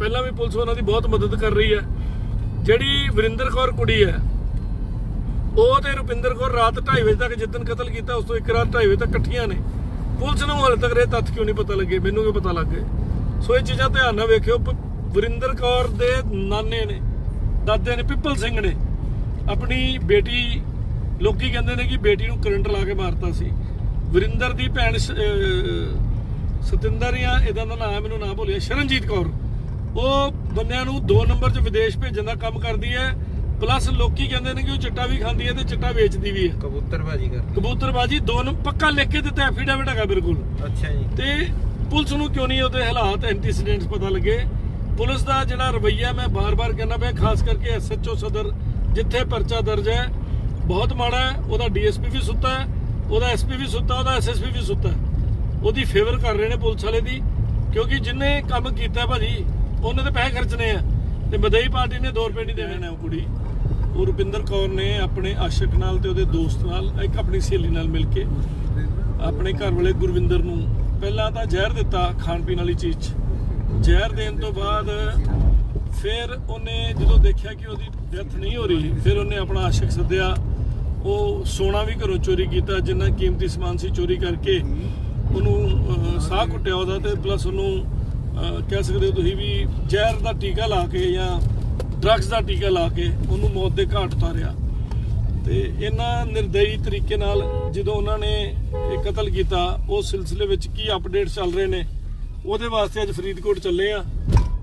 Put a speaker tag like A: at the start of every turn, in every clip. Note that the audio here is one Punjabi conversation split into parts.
A: ਪਹਿਲਾਂ ਵੀ ਪੁਲਿਸ ਉਹਨਾਂ ਦੀ ਬਹੁਤ ਮਦਦ ਕਰ ਰਹੀ ਹੈ। ਜਿਹੜੀ ਵਰਿੰਦਰ ਕੌਰ ਕੁੜੀ ਹੈ, ਉਹ ਤੇ ਰੁਪਿੰਦਰ ਕੌਰ ਰਾਤ 2:30 ਵਜੇ ਤੱਕ ਜਿੱਦਨ ਕਤਲ ਕੀਤਾ, ਉਸ ਤੋਂ ਇੱਕ ਰਾਤ 2:30 ਵਜੇ ਤੱਕ ਇਕੱਠੀਆਂ ਨੇ। ਪੁਲਿਸ ਨੂੰ ਹਾਲੇ ਤੱਕ ਇਹ ਤੱਥ ਕਿਉਂ ਨਹੀਂ ਪਤਾ ਲੱਗੇ? ਮੈਨੂੰ ਕਿਉਂ ਪਤਾ ਲੱਗ ਗਏ? ਸੋ ਇਹ ਚੀਜ਼ਾਂ ਧਿਆਨ ਨਾਲ ਵੇਖਿਓ, ਪ- ਵਰਿੰਦਰ ਕੌਰ ਦੇ ਨਾਨੇ ਨੇ, ਦਾਦੇ ਨੇ, ਪਿੱਪਲ ਸਿੰਘ ਨੇ, ਆਪਣੀ ਬੇਟੀ, ਲੋਕੀ ਕਹਿੰਦੇ ਨੇ ਕਿ ਬੇਟੀ ਨੂੰ ਕਰੰਟ ਲਾ ਕੇ ਮਾਰਤਾ ਸੀ। ਵਰਿੰਦਰ ਦੀ ਭੈਣ ਸ- ਸਤਿੰਦਰ ਜਾਂ ਇਹਦਾ ਦਾ ਨਾਮ ਮੈਨੂੰ ਨਾ ਭੁੱਲਿਆ, ਸ਼ਰਨਜੀਤ ਕੌਰ। ਉਹ ਬੰਦਿਆਂ ਨੂੰ 2 ਨੰਬਰ 'ਚ ਵਿਦੇਸ਼ ਭੇਜਣ ਦਾ ਕੰਮ ਕਰਦੀ ਹੈ। ਪਲੱਸ ਲੋਕੀ ਕਹਿੰਦੇ ਨੇ ਕਿ ਉਹ ਚਿੱਟਾ ਵੀ ਖਾਂਦੀ ਹੈ ਤੇ ਚਿੱਟਾ ਵੇਚਦੀ ਵੀ ਹੈ।
B: ਕਬੂਤਰਬਾਜੀ ਕਰ
A: ਕਬੂਤਰਬਾਜੀ ਦੋ ਨੰਬਰ ਪੱਕਾ ਲਿਖ ਕੇ ਦਿੱਤਾ ਐਫੀਡੇਵਿਟ ਹੈਗਾ ਬਿਲਕੁਲ।
B: ਅੱਛਾ ਜੀ।
A: ਤੇ ਪੁਲਿਸ ਨੂੰ ਕਿਉਂ ਨਹੀਂ ਉਹਦੇ ਹਾਲਾਤ ਐਂਟੀਸੀਡੈਂਟਸ ਪਤਾ ਲੱਗੇ? ਪੁਲਿਸ ਦਾ ਜਿਹੜਾ ਰਵੱਈਆ ਮੈਂ ਬਾਰ-ਬਾਰ ਕਹਿੰਦਾ ਪਿਆ ਖਾਸ ਕਰਕੇ ਐਸਐਚਓ ਸਦਰ ਜਿੱਥੇ ਪਰਚਾ ਦਰਜ ਹੈ ਬਹੁਤ ਮਾੜਾ ਹੈ। ਉਹਦਾ ਡੀਐਸਪੀ ਵੀ ਸੁੱਤਾ ਹੈ ਉਹਦਾ ਐਸਪੀ ਵੀ ਸੁੱਤਾ ਉਹਦਾ ਐਸਐਸਪੀ ਵੀ ਸੁੱਤਾ। ਉਹਦੀ ਫੇਵਰ ਕਰ ਰਹੇ ਨੇ ਪੁਲਿਸ ਵਾਲੇ ਦੀ ਕਿਉਂਕਿ ਜਿੰਨੇ ਕੰਮ ਕੀਤਾ ਭਾਜੀ ਉਹਨੇ ਤੇ ਪੈਸੇ ਖਰਚਣੇ ਆ। ਤੇ ਮਦਈ ਪਾਰਟੀ ਨੇ 2 ਰੁਪਏ ਨਹੀਂ ਦੇਣੇ। ਨੇ ਉਹ ਕੁੜੀ। ਉਹ ਰੁਪਿੰਦਰ ਕੌਰ ਨੇ ਆਪਣੇ ਆਸ਼ਿਕ ਨਾਲ ਤੇ ਉਹਦੇ ਦੋਸਤ ਨਾਲ ਇੱਕ ਆਪਣੀ ਸਹੇਲੀ ਨਾਲ ਮਿਲ ਕੇ ਆਪਣੇ ਘਰ ਵਾਲੇ ਗੁਰਵਿੰਦਰ ਨੂੰ ਪਹਿਲਾਂ ਤਾਂ ਜ਼ਹਿਰ ਦਿੱਤਾ ਖਾਣ ਪੀਣ ਵਾਲੀ ਚੀਜ਼ 'ਚ। ਜ਼ਹਿਰ ਦੇਣ ਤੋਂ ਬਾਅਦ ਫਿਰ ਉਹਨੇ ਜਦੋਂ ਦੇਖਿਆ ਕਿ ਉਹਦੀ ਡੈਥ ਨਹੀਂ ਹੋ ਰਹੀ, ਫਿਰ ਉਹਨੇ ਆਪਣਾ ਆਸ਼ਿਕ ਸੱਦਿਆ। ਉਹ ਸੋਨਾ ਵੀ ਘਰੋਂ ਚੋਰੀ ਕੀਤਾ, ਜਿੰਨਾ ਕੀਮਤੀ ਸਮਾਨ ਸੀ ਚੋਰੀ ਕਰਕੇ। ਉਹਨੂੰ ਸਾਹ ਕੁੱਟਿਆ ਉਹਦਾ ਤੇ ਪਲੱਸ ਉਹਨੂੰ ਕਹਿ ਸਕਦੇ ਹੋ ਤੁਸੀਂ ਵੀ ਜ਼ਹਿਰ ਦਾ ਟੀਕਾ ਲਾ ਕੇ ਜਾਂ ਡਰੱਗਸ ਦਾ ਟੀਕਾ ਲਾ ਕੇ ਉਹਨੂੰ ਮੌਤ ਦੇ ਘਾਟ ਉਤਾਰਿਆ। ਤੇ ਇਹਨਾਂ ਨਿਰਦਈ ਤਰੀਕੇ ਨਾਲ ਜਦੋਂ ਉਹਨਾਂ ਨੇ ਇਹ ਕਤਲ ਕੀਤਾ ਉਸ ਸਿਲਸਿਲੇ ਵਿੱਚ ਕੀ ਅਪਡੇਟ ਚੱਲ ਰਹੇ ਨੇ ਉਹਦੇ ਵਾਸਤੇ ਅੱਜ ਫਰੀਦਕੋਟ ਚੱਲੇ ਆ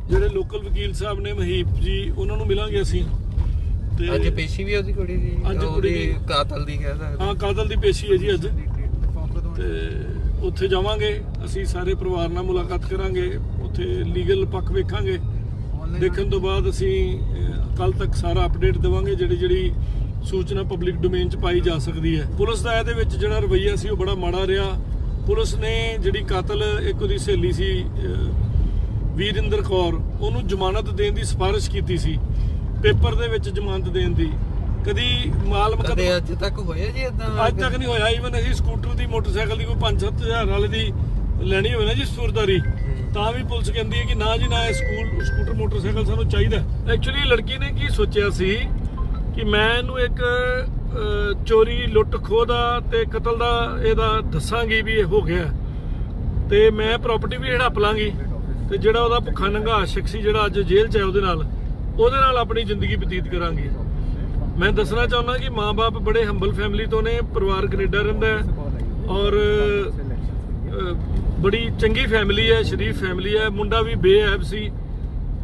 A: ਜਿਹੜੇ ਲੋਕਲ ਵਕੀਲ ਸਾਹਿਬ ਨੇ ਮਹੀਪ ਜੀ ਉਹਨਾਂ ਨੂੰ ਮਿਲਾਂਗੇ ਅਸੀਂ। ਤੇ
B: ਅੱਜ ਪੇਸ਼ੀ ਵੀ ਉਹਦੀ ਕੁੜੀ ਦੀ
A: ਅੱਜ ਕੁੜੀ ਦੀ।
B: ਕਾਤਲ ਦੀ ਕਹਿ ਸਕਦੇ
A: ਹਾਂ। ਕਾਤਲ ਦੀ ਪੇਸ਼ੀ ਹੈ ਜੀ ਅੱਜ। ਤੇ ਉੱਥੇ ਜਾਵਾਂਗੇ ਅਸੀਂ ਸਾਰੇ ਪਰਿਵਾਰ ਨਾਲ ਮੁਲਾਕਾਤ ਕਰਾਂਗੇ। ਉੱਥੇ ਲੀਗਲ ਪੱਖ ਵੇਖਾਂਗੇ। ਦੇਖਣ ਤੋਂ ਬਾਅਦ ਅਸੀਂ ਕੱਲ ਤੱਕ ਸਾਰਾ ਅਪਡੇਟ ਦੇਵਾਂਗੇ ਜਿਹੜੀ ਜਿਹੜੀ ਸੂਚਨਾ ਪਬਲਿਕ ਡੋਮੇਨ 'ਚ ਪਾਈ ਜਾ ਸਕਦੀ ਹੈ। ਪੁਲਿਸ ਦਾ ਇਹਦੇ ਵਿੱਚ ਜਿਹੜਾ ਰਵੱਈਆ ਸੀ ਉਹ ਬੜਾ ਮਾੜਾ ਰਿਹਾ। ਪੁਲਿਸ ਨੇ ਜਿਹੜੀ ਕਾਤਲ ਇੱਕ ਉਹਦੀ ਸਹੇਲੀ ਸੀ ਵੀਰਿੰਦਰ ਕੌਰ ਉਹਨੂੰ ਜ਼ਮਾਨਤ ਦੇਣ ਦੀ ਸਿਫਾਰਿਸ਼ ਕੀਤੀ ਸੀ। ਪੇਪਰ ਦੇ ਵਿੱਚ ਜ਼ਮਾਨਤ ਦੇਣ ਦੀ। ਕਦੀ ਮਾਲ
B: ਕਦੇ ਅੱਜ ਤੱਕ ਹੋਇਆ ਜੀ ਇਦਾਂ
A: ਅੱਜ ਤੱਕ ਨਹੀਂ ਹੋਇਆ। ਈਵਨ ਅਸੀਂ ਸਕੂਟਰ ਦੀ ਮੋਟਰਸਾਈਕਲ ਦੀ ਕੋਈ 5-7000 ਵਾਲੇ ਦੀ ਲੈਣੀ ਹੋਵੇ ਨਾ ਜੀ ਸੂਰਦਾਰੀ। ਤਾਂ ਵੀ ਪੁਲਿਸ ਕਹਿੰਦੀ ਹੈ ਕਿ ਨਾ ਜੀ ਨਾ ਇਹ ਸਕੂਲ, ਸਕੂਟਰ, ਮੋਟਰਸਾਈਕਲ ਸਾਨੂੰ ਚਾਹੀਦਾ ਐਕਚੁਅਲੀ ਲੜਕੀ ਨੇ ਕੀ ਸੋਚਿਆ ਸੀ ਕਿ ਮੈਂ ਇਹਨੂੰ ਇੱਕ ਚੋਰੀ ਲੁੱਟ ਖੋਹ ਦਾ ਤੇ ਕਤਲ ਦਾ ਇਹਦਾ ਦੱਸਾਂਗੀ ਵੀ ਇਹ ਹੋ ਗਿਆ। ਤੇ ਮੈਂ ਪ੍ਰਾਪਰਟੀ ਵੀ ਹੜਪ ਲਾਂਗੀ ਤੇ ਜਿਹੜਾ ਉਹਦਾ ਭੁੱਖਾ ਨੰਗਾ ਆਸ਼ਿਕ ਸੀ, ਜਿਹੜਾ ਅੱਜ ਜੇਲ੍ਹ 'ਚ ਹੈ ਉਹਦੇ ਨਾਲ ਉਹਦੇ ਨਾਲ ਆਪਣੀ ਜ਼ਿੰਦਗੀ ਬਤੀਤ ਕਰਾਂਗੀ। ਮੈਂ ਦੱਸਣਾ ਚਾਹੁੰਦਾ ਕਿ ਮਾਪੇ ਬੜੇ ਹੰਬਲ ਫੈਮਿਲੀ ਤੋਂ ਨੇ, ਪਰਿਵਾਰ ਕੈਨੇਡਾ ਰਹਿੰਦਾ ਹੈ ਔਰ ਬੜੀ ਚੰਗੀ ਫੈਮਿਲੀ ਹੈ, ਸ਼ਰੀਫ ਫੈਮਿਲੀ ਹੈ, ਮੁੰਡਾ ਵੀ ਬੇਅਬ ਸੀ।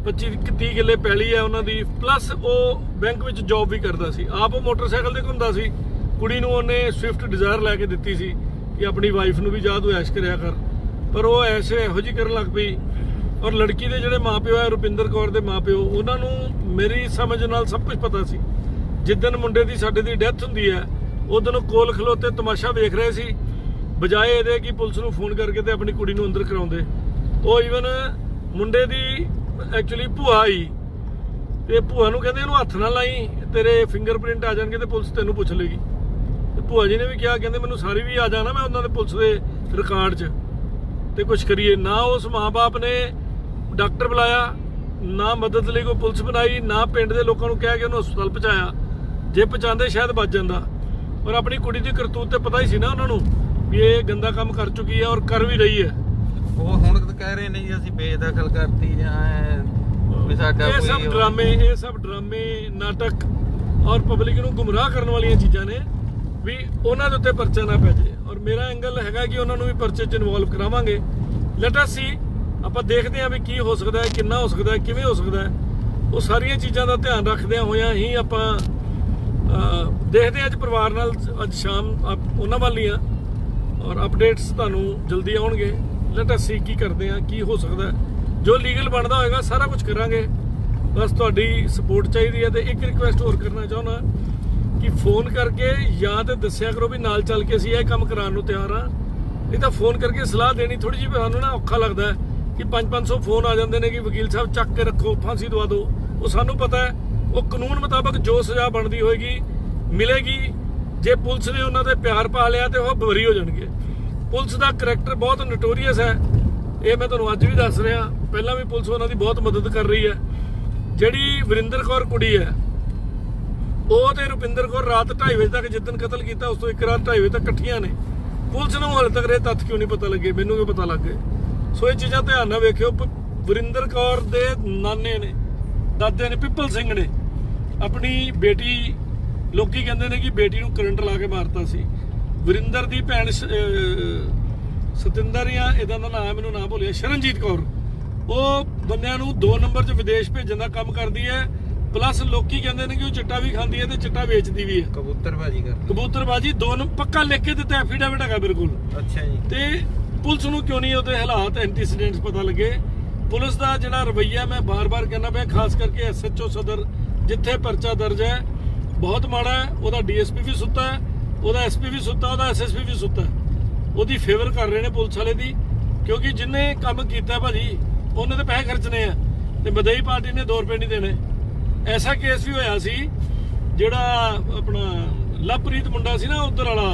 A: 25 30 ਕਿੱਲੇ ਪੈਲੀ ਹੈ ਉਹਨਾਂ ਦੀ। ਪਲੱਸ ਉਹ ਬੈਂਕ ਵਿੱਚ ਜੌਬ ਵੀ ਕਰਦਾ ਸੀ। ਆਪ ਉਹ ਮੋਟਰਸਾਈਕਲ ਤੇ ਘੁੰਮਦਾ ਸੀ। ਕੁੜੀ ਨੂੰ ਉਹਨੇ ਸਵਿਫਟ ਡਿਜ਼ਾਇਰ ਲੈ ਕੇ ਦਿੱਤੀ ਸੀ ਕਿ ਆਪਣੀ ਵਾਈਫ ਨੂੰ ਵੀ ਜਾ ਤੂੰ ਐਸ਼ ਕਰਿਆ ਕਰ। ਪਰ ਉਹ ਐਸੇ ਇਹੋ ਜਿਹੀ ਕਰਨ ਲੱਗ ਪਈ। ਔਰ ਲੜਕੀ ਦੇ ਜਿਹੜੇ ਮਾਪਿਓ ਹੈ, ਰੁਪਿੰਦਰ ਕੌਰ ਦੇ ਮਾਪਿਓ, ਉਹਨਾਂ ਨੂੰ ਮੇਰੀ ਸਮਝ ਨਾਲ ਸਭ ਕੁਝ ਪਤਾ ਸੀ। ਜਿੱਦਨ ਮੁੰਡੇ ਦੀ ਸਾਡੇ ਦੀ ਡੈਥ ਹੁੰਦੀ ਹੈ ਉਦੋਂ ਕੋਲ ਖਲੋਤੇ ਤਮਾਸ਼ਾ ਵੇਖ ਰਹੇ ਸੀ। ਬਜਾਏ ਇਹਦੇ ਕਿ ਪੁਲਿਸ ਨੂੰ ਫੋਨ ਕਰਕੇ ਤੇ ਆਪਣੀ ਕੁੜੀ ਨੂੰ ਅੰਦਰ ਕਰਾਉਂਦੇ। ਉਹ ਈਵਨ ਮੁੰਡੇ ਦੀ ਐਕਚੁਅਲੀ ਭੂਆ ਆਈ ਤੇ ਭੂਆ ਨੂੰ ਕਹਿੰਦੇ ਇਹਨੂੰ ਹੱਥ ਨਾ ਲਾਈ, ਤੇਰੇ ਫਿੰਗਰਪ੍ਰਿੰਟ ਆ ਜਾਣਗੇ ਤੇ ਪੁਲਿਸ ਤੈਨੂੰ ਪੁੱਛ ਲੇਗੀ। ਤੇ ਭੂਆ ਜੀ ਨੇ ਵੀ ਕਿਹਾ, ਕਹਿੰਦੇ ਮੈਨੂੰ ਸਾਰੀ ਵੀ ਆ ਜਾਣਾ ਮੈਂ ਉਹਨਾਂ ਦੇ ਪੁਲਿਸ ਦੇ ਰਿਕਾਰਡ 'ਚ। ਤੇ ਕੁਝ ਕਰੀਏ, ਨਾ ਉਸ ਮਾਪੇ ਨੇ ਡਾਕਟਰ ਬੁਲਾਇਆ, ਨਾ ਮਦਦ ਲਈ ਕੋਈ ਪੁਲਿਸ ਬਣਾਈ, ਨਾ ਪਿੰਡ ਦੇ ਲੋਕਾਂ ਨੂੰ ਕਹਿ ਕੇ ਉਹਨੂੰ ਹਸਪਤਾਲ ਪਹੁੰਚਾਇਆ। ਜੇ ਪਹੁੰਚਾਉਂਦੇ ਸ਼ਾਇਦ ਬਚ ਜਾਂਦਾ। ਔਰ ਆਪਣੀ ਕੁੜੀ ਦੀ ਕਰਤੂਤ ਤੇ ਪਤਾ ਹੀ ਸੀ ਨਾ ਉਹਨਾਂ ਨੂੰ ਵੀ ਇਹ ਗੰਦਾ ਕੰਮ ਕਰ ਚੁੱਕੀ ਹੈ ਔਰ ਕਰ ਵੀ ਰਹੀ ਹੈ।
B: ਉਹ ਹੁਣ ਤਾਂ ਕਹਿ ਰਹੇ ਨੇ ਜੀ ਅਸੀਂ ਬੇਦਖਲ ਕਰਤੀ ਜਾਂ ਐਂ ਵੀ ਸਾਡਾ
A: ਇਹ ਸਭ
B: ਕੋਈ
A: ਡਰਾਮੇ ਇਹ ਸਭ ਡਰਾਮੇ ਨਾਟਕ ਔਰ ਪਬਲਿਕ ਨੂੰ ਗੁੰਮਰਾਹ ਕਰਨ ਵਾਲੀਆਂ ਚੀਜ਼ਾਂ ਨੇ ਵੀ ਉਹਨਾਂ ਦੇ ਉੱਤੇ ਪਰਚਾ ਨਾ ਪੈ ਜਾਏ। ਔਰ ਮੇਰਾ ਐਂਗਲ ਹੈਗਾ ਕਿ ਉਹਨਾਂ ਨੂੰ ਵੀ ਪਰਚੇ 'ਚ ਇਨਵੋਲਵ ਕਰਾਵਾਂਗੇ। ਲੈਟ ਅਸ ਸੀ ਆਪਾਂ ਦੇਖਦੇ ਹਾਂ ਵੀ ਕੀ ਹੋ ਸਕਦਾ ਹੈ ਕਿੰਨਾ ਹੋ ਸਕਦਾ ਹੈ ਕਿਵੇਂ ਹੋ ਸਕਦਾ ਹੈ। ਉਹ ਸਾਰੀਆਂ ਚੀਜ਼ਾਂ ਦਾ ਧਿਆਨ ਰੱਖਦਿਆਂ ਹੋਇਆਂ ਹੀ ਆਪਾਂ ਅਹ, ਦੇਖਦੇ ਹਾਂ ਅੱਜ ਪਰਿਵਾਰ ਨਾਲ ਅੱਜ ਸ਼ਾਮ ਆਪ- ਉਹਨਾਂ ਵੱਲ ਹੀ ਆ ਔਰ ਅਪਡੇਟਸ ਤੁਹਾਨੂੰ ਜਲਦੀ ਆਉਣਗੇ। ਲੈਟ ਅਸ ਸੀ ਕੀ ਕਰਦੇ ਆ, ਕੀ ਹੋ ਸਕਦਾ ਜੋ ਲੀਗਲ ਬਣਦਾ ਹੋਏਗਾ, ਸਾਰਾ ਕੁਝ ਕਰਾਂਗੇ। ਬਸ ਤੁਹਾਡੀ ਸਪੋਰਟ ਚਾਹੀਦੀ ਹੈ ਤੇ ਇੱਕ ਰਿਕੁਐਸਟ ਹੋਰ ਕਰਨਾ ਚਾਹੁੰਦਾ ਕਿ ਫੋਨ ਕਰਕੇ ਜਾਂ ਤੇ ਦੱਸਿਆ ਕਰੋ ਵੀ ਨਾਲ ਚੱਲ ਕੇ ਅਸੀਂ ਇਹ ਕੰਮ ਕਰਾਉਣ ਨੂੰ ਤਿਆਰ ਆ ਇਹ ਤਾਂ ਫੋਨ ਕਰਕੇ ਸਲਾਹ ਦੇਣੀ ਥੋੜੀ ਜਿਹੀ ਸਾਨੂੰ ਨਾ ਔਖਾ ਲੱਗਦਾ ਹੈ ਕਿ 5-500 ਫੋਨ ਆ ਜਾਂਦੇ ਨੇ ਕਿ ਵਕੀਲ ਸਾਹਿਬ ਚੱਕ ਕੇ ਰੱਖੋ, ਫਾਂਸੀ ਦਵਾ ਦਿਓ। ਉਹ ਸਾਨੂੰ ਪਤਾ ਹੈ, ਉਹ ਕਾਨੂੰਨ ਮੁਤਾਬਕ ਜੋ ਸਜ਼ਾ ਬਣਦੀ ਹੋਏਗੀ, ਮਿਲੇਗੀ। ਜੇ ਪੁਲਿਸ ਨੇ ਉਹਨਾਂ ਤੇ ਪਿਆਰ ਪਾ ਲਿਆ ਤੇ ਉਹ ਬਰੀ ਹੋ ਜਾਣਗੇ। ਪੁਲਿਸ ਦਾ ਕਰੈਕਟਰ ਬਹੁਤ ਨਟੋਰੀਅਸ ਹੈ। ਇਹ ਮੈਂ ਤੁਹਾਨੂੰ ਅੱਜ ਵੀ ਦੱਸ ਰਿਹਾ। ਪਹਿਲਾਂ ਵੀ ਪੁਲਿਸ ਉਹਨਾਂ ਦੀ ਬਹੁਤ ਮਦਦ ਕਰ ਰਹੀ ਹੈ। ਜਿਹੜੀ ਵਰਿੰਦਰ ਕੌਰ ਕੁੜੀ ਹੈ, ਉਹ ਤੇ ਰੁਪਿੰਦਰ ਕੌਰ ਰਾਤ 2:30 ਵਜੇ ਤੱਕ ਜਿੱਦਨ ਕਤਲ ਕੀਤਾ, ਉਸ ਤੋਂ ਇੱਕ ਰਾਤ 2:30 ਵਜੇ ਤੱਕ ਇਕੱਠੀਆਂ ਨੇ। ਪੁਲਿਸ ਨੂੰ ਹਾਲੇ ਤੱਕ ਇਹ ਤੱਥ ਕਿਉਂ ਨਹੀਂ ਪਤਾ ਲੱਗੇ? ਮੈਨੂੰ ਵੀ ਪਤਾ ਲੱਗ ਗਏ? ਸੋ ਇਹ ਚੀਜ਼ਾਂ ਧਿਆਨ ਨਾਲ ਵੇਖਿਓ। ਵਰਿੰਦਰ ਕੌਰ ਦੇ ਨਾਨੇ ਨੇ, ਦਾਦੇ ਨੇ, ਪਿੱਪਲ ਸਿੰਘ ਨੇ ਆਪਣੀ ਬੇਟੀ ਲੋਕੀ ਕਹਿੰਦੇ ਨੇ ਕਿ ਬੇਟੀ ਨੂੰ ਕਰੰਟ ਲਾ ਕੇ ਮਾਰਤਾ ਸੀ। ਵਰਿੰਦਰ ਦੀ ਭੈਣ ਸਤਿੰਦਰ ਜਾਂ ਇਹਦਾ ਦਾ ਨਾਮ ਮੈਨੂੰ ਨਾ ਭੁੱਲਿਆ ਸ਼ਰਨਜੀਤ ਕੌਰ। ਉਹ ਬੰਦਿਆਂ ਨੂੰ 2 ਨੰਬਰ 'ਚ ਵਿਦੇਸ਼ ਭੇਜਣ ਦਾ ਕੰਮ ਕਰਦੀ ਹੈ। ਪਲੱਸ ਲੋਕੀ ਕਹਿੰਦੇ ਨੇ ਕਿ ਉਹ ਚਿੱਟਾ ਵੀ ਖਾਂਦੀ ਹੈ ਤੇ ਚਿੱਟਾ ਵੇਚਦੀ ਵੀ ਹੈ।
B: ਕਬੂਤਰਬਾਜੀ ਕਰ
A: ਕਬੂਤਰਬਾਜੀ ਦੋ ਨੰਬਰ ਪੱਕਾ ਲਿਖ ਕੇ ਦਿੱਤਾ ਐਫੀਡੇਵਿਟ ਹੈਗਾ ਬਿਲਕੁਲ।
B: ਅੱਛਾ ਜੀ।
A: ਤੇ ਪੁਲਿਸ ਨੂੰ ਕਿਉਂ ਨਹੀਂ ਉਹਦੇ ਹਾਲਾਤ ਐਂਟੀਸੀਡੈਂਟਸ ਪਤਾ ਲੱਗੇ? ਪੁਲਿਸ ਦਾ ਜਿਹੜਾ ਰਵੱਈਆ ਮੈਂ ਬਾਰ-ਬਾਰ ਕਹਿੰਦਾ ਪਿਆ ਖਾਸ ਕਰਕੇ ਐਸਐਚਓ ਸਦਰ ਜਿੱਥੇ ਪਰਚਾ ਦਰਜ ਹੈ ਬਹੁਤ ਮਾੜਾ ਹੈ ਉਹਦਾ ਡੀਐਸਪੀ ਵੀ ਸੁੱਤਾ ਹੈ ਉਹਦਾ ਐਸਪੀ ਵੀ ਸੁੱਤਾ ਉਹਦਾ ਐਸਐਸਪੀ ਵੀ ਸੁੱਤਾ। ਉਹਦੀ ਫੇਵਰ ਕਰ ਰਹੇ ਨੇ ਪੁਲਿਸ ਵਾਲੇ ਦੀ ਕਿਉਂਕਿ ਜਿੰਨੇ ਕੰਮ ਕੀਤਾ ਭਾਜੀ ਉਹਨੇ ਤੇ ਪੈਸੇ ਖਰਚਣੇ ਆ। ਤੇ ਮਦਈ ਪਾਰਟੀ ਨੇ 2 ਰੁਪਏ ਨਹੀਂ ਦੇਣੇ। ਐਸਾ ਕੇਸ ਵੀ ਹੋਇਆ ਸੀ ਜਿਹੜਾ ਆਪਣਾ ਲਵਪ੍ਰੀਤ ਮੁੰਡਾ ਸੀ ਨਾ ਉਧਰ ਵਾਲਾ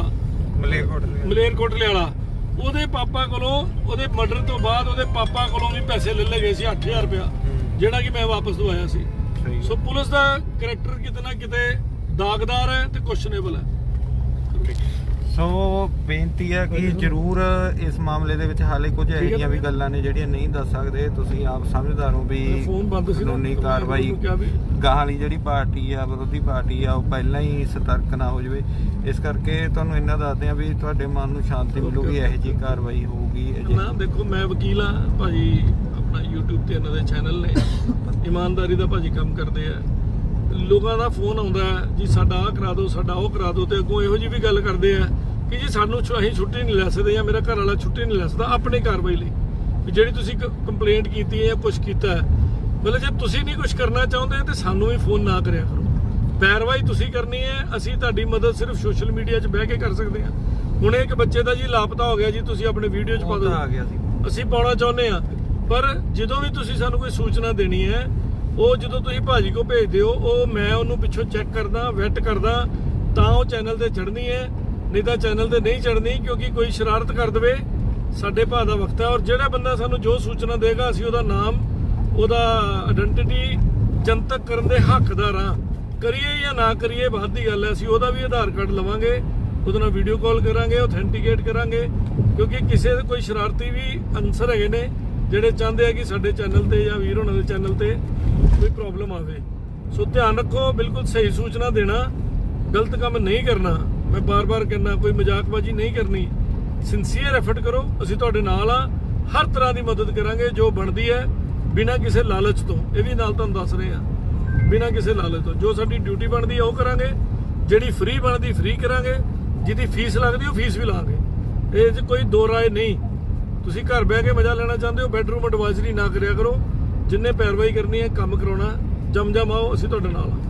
B: ਮਲੇਰਕੋਟਲੇ
A: ਮਲੇਰਕੋਟਲੇ ਵਾਲਾ ਉਹਦੇ ਪਾਪਾ ਕੋਲੋਂ ਉਹਦੇ ਮਰਡਰ ਤੋਂ ਬਾਅਦ ਉਹਦੇ ਪਾਪਾ ਕੋਲੋਂ ਵੀ ਪੈਸੇ ਲੈ ਲਏ ਗਏ ਸੀ 8000 ਰੁਪਇਆ। ਜਿਹੜਾ ਕਿ ਮੈਂ ਵਾਪਸ ਦਵਾਇਆ ਸੀ। ਸੋ ਪੁਲਿਸ ਦਾ ਕਰੈਕਟਰ ਕਿਤੇ ਨਾ ਕਿਤੇ ਦਾਗਦਾਰ ਹੈ ਤੇ ਕੁਐਸਚਨੇਬਲ ਹੈ।
B: ਸੋ ਬੇਨਤੀ ਹੈ ਕਿ ਜਰੂਰ ਇਸ ਮਾਮਲੇ ਦੇ ਵਿੱਚ ਹਾਲੇ ਕੁਝ ਜਿਹੀਆਂ ਵੀ ਗੱਲਾਂ ਨੇ ਜਿਹੜੀਆਂ ਨਹੀਂ ਦੱਸ ਸਕਦੇ। ਤੁਸੀਂ ਆਪ ਸਮਝਦਾਰ ਹੋ ਵੀ
A: ਫੋਨ ਬੰਦ ਸੀ ਨਾ,
B: ਕਾਨੂੰਨੀ ਕਾਰਵਾਈ ਗਾਹਾਂ ਵਾਲੀ ਜਿਹੜੀ ਪਾਰਟੀ ਆ ਵਿਰੋਧੀ ਪਾਰਟੀ ਆ ਉਹ ਪਹਿਲਾਂ ਹੀ ਸਤਰਕ ਨਾ ਹੋ ਜਾਵੇ। ਇਸ ਕਰਕੇ ਤੁਹਾਨੂੰ ਇਹਨਾਂ ਦੱਸਦੇ ਆ ਵੀ ਤੁਹਾਡੇ ਮਨ ਨੂੰ ਸ਼ਾਂਤੀ ਮਿਲੂਗੀ ਇਹੋ ਜਿਹੀ ਕਾਰਵਾਈ ਹੋਊਗੀ
A: ਨਾ ਦੇਖੋ ਮੈਂ ਵਕੀਲ ਆ ਭਾਜੀ ਆਪਣਾ YouTube ਤੇ ਇਹਨਾਂ ਦੇ ਚੈਨਲ ਨੇ। ਇਮਾਨਦਾਰੀ ਦਾ ਭਾਜੀ ਕੰਮ ਕਰਦੇ ਆ। ਲੋਕਾਂ ਦਾ ਫੋਨ ਆਉਂਦਾ ਹੈ, ਜੀ ਸਾਡਾ ਆਹ ਕਰਾ ਦਿਓ ਸਾਡਾ ਉਹ ਕਰਾ ਦਿਓ ਤੇ ਅੱਗੋਂ ਇਹੋ ਜੀ ਵੀ ਗੱਲ ਕਰਦੇ ਆ ਕਿ ਜੀ ਸਾਨੂੰ ਅਸੀਂ ਛੁੱਟੀ ਨਹੀਂ ਲੈ ਸਕਦੇ ਜਾਂ ਮੇਰਾ ਘਰ ਵਾਲਾ ਛੁੱਟੀ ਨਹੀਂ ਲੈ ਸਕਦਾ ਆਪਣੀ ਕਾਰਵਾਈ ਲਈ। ਵੀ ਜਿਹੜੀ ਤੁਸੀਂ ਕੰਪਲੇਂਟ ਕੀਤੀ ਹੈ ਜਾਂ ਕੁਝ ਕੀਤਾ ਹੈ ਮਤਲਬ ਜੇ ਤੁਸੀਂ ਨਹੀਂ ਕੁਝ ਕਰਨਾ ਚਾਹੁੰਦੇ ਤੇ ਸਾਨੂੰ ਵੀ ਫੋਨ ਨਾ ਕਰਿਆ ਕਰੋ। ਪੈਰਵਾਈ ਤੁਸੀਂ ਕਰਨੀ ਹੈ ਅਸੀਂ ਤੁਹਾਡੀ ਮਦਦ ਸਿਰਫ ਸੋਸ਼ਲ ਮੀਡੀਆ 'ਚ ਬਹਿ ਕੇ ਕਰ ਸਕਦੇ ਹਾਂ। ਹੁਣ ਇੱਕ ਬੱਚੇ ਦਾ ਜੀ ਲਾਪਤਾ ਹੋ ਗਿਆ ਜੀ ਤੁਸੀਂ ਆਪਣੇ ਵੀਡੀਓ 'ਚ ਪਾ
B: ਆ
A: ਦਿਓ।
B: ਗਿਆ ਸੀ।
A: ਅਸੀਂ ਪਾਉਣਾ ਚਾਹੁੰਦੇ ਆ ਪਰ ਜਦੋਂ ਵੀ ਤੁਸੀਂ ਸਾਨੂੰ ਕੋਈ ਸੂਚਨਾ ਦੇਣੀ ਹੈ ਉਹ ਜਦੋਂ ਤੁਸੀਂ ਭਾਜੀ ਕੋ ਭੇਜਦੇ ਹੋ, ਉਹ ਮੈਂ ਉਹਨੂੰ ਪਿੱਛੋਂ ਚੈੱਕ ਕਰਦਾ ਵੈਟ ਕਰਦਾ, ਤਾਂ ਉਹ ਚੈਨਲ ਤੇ ਚੜਨੀ ਹੈ, ਨਹੀਂ ਤਾਂ ਚੈਨਲ ਤੇ ਨਹੀਂ ਚੜਨੀ ਕਿਉਂਕਿ ਕੋਈ ਸ਼ਰਾਰਤ ਕਰ ਦਵੇ, ਸਾਡੇ ਭਾ ਦਾ ਵਕਤ ਹੈ ਔਰ ਜਿਹੜਾ ਬੰਦਾ ਸਾਨੂੰ ਜੋ ਸੂਚਨਾ ਦੇਗਾ, ਅਸੀਂ ਉਹਦਾ ਨਾਮ, ਉਹਦਾ ਆਇਡੈਂਟੀਟੀ ਜਨਤਕ ਕਰਨ ਦੇ ਹੱਕਦਾਰ ਹਾਂ ਕਰੀਏ ਜਾਂ ਨਾ ਕਰੀਏ, ਬਾਅਦ ਦੀ ਗੱਲ ਹੈ, ਅਸੀਂ ਉਹਦਾ ਵੀ ਆਧਾਰ ਕਾਰਡ ਲਵਾਂਗੇ, ਉਹਦੇ ਨਾਲ ਵੀਡੀਓ ਕਾਲ ਕਰਾਂਗੇ ਆਥੈਂਟੀਕੇਟ ਕਰਾਂਗੇ, ਕਿਉਂਕਿ ਕਿਸੇ ਕੋਈ ਸ਼ਰਾਰਤੀ ਵੀ ਅਨਸਰ ਹੈਗੇ ਨੇ, ਜਿਹੜੇ ਚਾਹੁੰਦੇ ਆ ਕਿ ਸਾਡੇ ਚੈਨਲ ਤੇ ਜਾਂ ਵੀਰ ਹੋਣਾ ਦੇ ਚੈਨਲ ਤੇ ਕੋਈ ਪ੍ਰੋਬਲਮ ਆਵੇ। ਸੋ ਧਿਆਨ ਰੱਖੋ, ਬਿਲਕੁਲ ਸਹੀ ਸੂਚਨਾ ਦੇਣਾ, ਗਲਤ ਕੰਮ ਨਹੀਂ ਕਰਨਾ। ਮੈਂ ਬਾਰ-ਬਾਰ ਕਹਿੰਦਾ, ਕੋਈ ਮਜ਼ਾਕਬਾਜ਼ੀ ਨਹੀਂ ਕਰਨੀ। ਸਿੰਸੀਅਰ ਐਫਰਟ ਕਰੋ, ਅਸੀਂ ਤੁਹਾਡੇ ਨਾਲ ਆ ਹਰ ਤਰ੍ਹਾਂ ਦੀ ਮਦਦ ਕਰਾਂਗੇ, ਜੋ ਬਣਦੀ ਹੈ, ਬਿਨਾਂ ਕਿਸੇ ਲਾਲਚ ਤੋਂ। ਇਹ ਵੀ ਨਾਲ ਤੁਹਾਨੂੰ ਦੱਸ ਰਹੇ ਆ ਬਿਨਾਂ ਕਿਸੇ ਲਾਲਚ ਤੋਂ। ਜੋ ਸਾਡੀ ਡਿਊਟੀ ਬਣਦੀ ਹੈ, ਉਹ ਕਰਾਂਗੇ। ਜਿਹੜੀ ਫ੍ਰੀ ਬਣਦੀ ਫ੍ਰੀ ਕਰਾਂਗੇ। ਜਿਹਦੀ ਫੀਸ ਲੱਗਦੀ, ਉਹ ਫੀਸ ਵੀ ਲਾਂਗੇ। ਇਹ 'ਚ ਕੋਈ ਦੋ ਰਾਏ ਨਹੀਂ। ਤੁਸੀਂ ਘਰ ਬਹਿ ਕੇ ਮਜ਼ਾ ਲੈਣਾ ਚਾਹੁੰਦੇ ਹੋ ਬੈਡਰੂਮ ਐਡਵਾਈਜ਼ਰੀ ਨਾ ਕਰਿਆ ਕਰੋ। ਜਿੰਨੇ ਪੈਰਵਾਈ ਕਰਨੀ ਹੈ ਕੰਮ ਕਰਾਉਣਾ ਜਮ ਜਮ ਆਓ ਅਸੀਂ ਤੁਹਾਡੇ ਨਾਲ ਆ